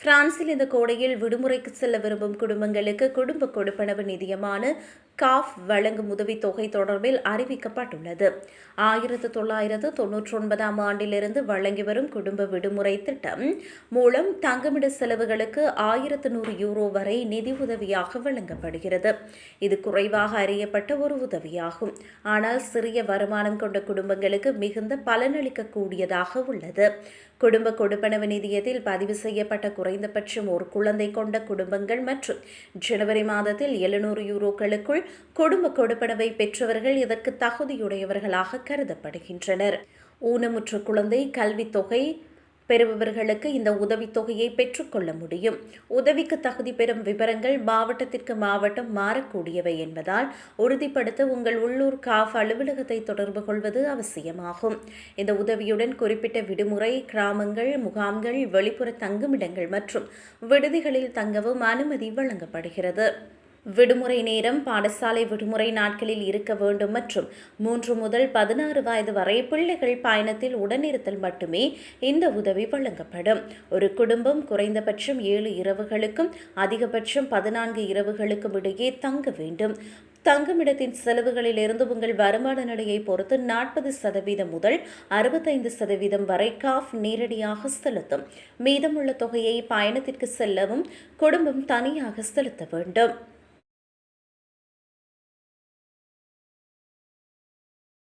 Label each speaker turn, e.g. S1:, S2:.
S1: பிரான்சில் இந்த கோடையில் விடுமுறைக்கு செல்ல விரும்பும் குடும்பங்களுக்கு குடும்ப கொடுப்பனவு நிதியமான காஃப் வழங்கும் உதவித்தொகை தொடர்பில் அறிவிக்கப்பட்டுள்ளது. ஆயிரத்து தொள்ளாயிரத்து தொன்னூற்றி ஒன்பதாம் ஆண்டிலிருந்து வழங்கி வரும் குடும்ப விடுமுறை திட்டம் மூலம் தங்குமிட செலவுகளுக்கு ஆயிரத்து நூறு யூரோ வரை நிதி உதவியாக வழங்கப்படுகிறது. இது குறைவாக அறியப்பட்ட ஒரு உதவியாகும். ஆனால் சிறிய வருமானம் கொண்ட குடும்பங்களுக்கு மிகுந்த பலனளிக்கக்கூடியதாக உள்ளது. குடும்ப கொடுப்பனவு நிதியத்தில் பதிவு செய்யப்பட்ட குறைந்தபட்சம் ஒரு குழந்தை கொண்ட குடும்பங்கள் மற்றும் ஜனவரி மாதத்தில் எழுநூறு யூரோக்களுக்குள் குடும்ப கொடுப்பனவை பெற்றவர்கள் இதற்கு தகுதியுடையவர்களாக கருதப்படுகின்றனர். ஊனமுற்ற குழந்தை கல்வித் தொகை பெறுபவர்களுக்கு இந்த உதவித்தொகையை பெற்றுக்கொள்ள முடியும். உதவிக்கு தகுதி பெறும் விவரங்கள் மாவட்டத்திற்கு மாவட்டம் மாறக்கூடியவை என்பதால் உறுதிப்படுத்த உங்கள் உள்ளூர் காஃப் அலுவலகத்தை தொடர்பு கொள்வது அவசியமாகும். இந்த உதவியுடன் குறிப்பிட்ட விடுமுறை கிராமங்கள் முகாம்கள் வெளிப்புற தங்குமிடங்கள் மற்றும் விடுதிகளில் தங்கவும் அனுமதி வழங்கப்படுகிறது. விடுமுறை நேரம் பாடசாலை விடுமுறை நாட்களில் இருக்க வேண்டும் மற்றும் மூன்று முதல் பதினாறு வயது வரை பிள்ளைகள் பயணத்தில் உடனிருத்தல் மட்டுமே இந்த உதவி வழங்கப்படும். ஒரு குடும்பம் குறைந்தபட்சம் ஏழு இரவுகளுக்கும் அதிகபட்சம் பதினான்கு இரவுகளுக்கும் இடையே தங்க வேண்டும். தங்குமிடத்தின் செலவுகளிலிருந்து உங்கள் வருமான நிலையை பொறுத்து நாற்பது சதவீதம் முதல் அறுபத்தைந்து சதவீதம் வரை காஃப் நேரடியாக செலுத்தும். மீதமுள்ள தொகையை பயணத்திற்கு செல்லவும் குடும்பம் தனியாக செலுத்த வேண்டும்.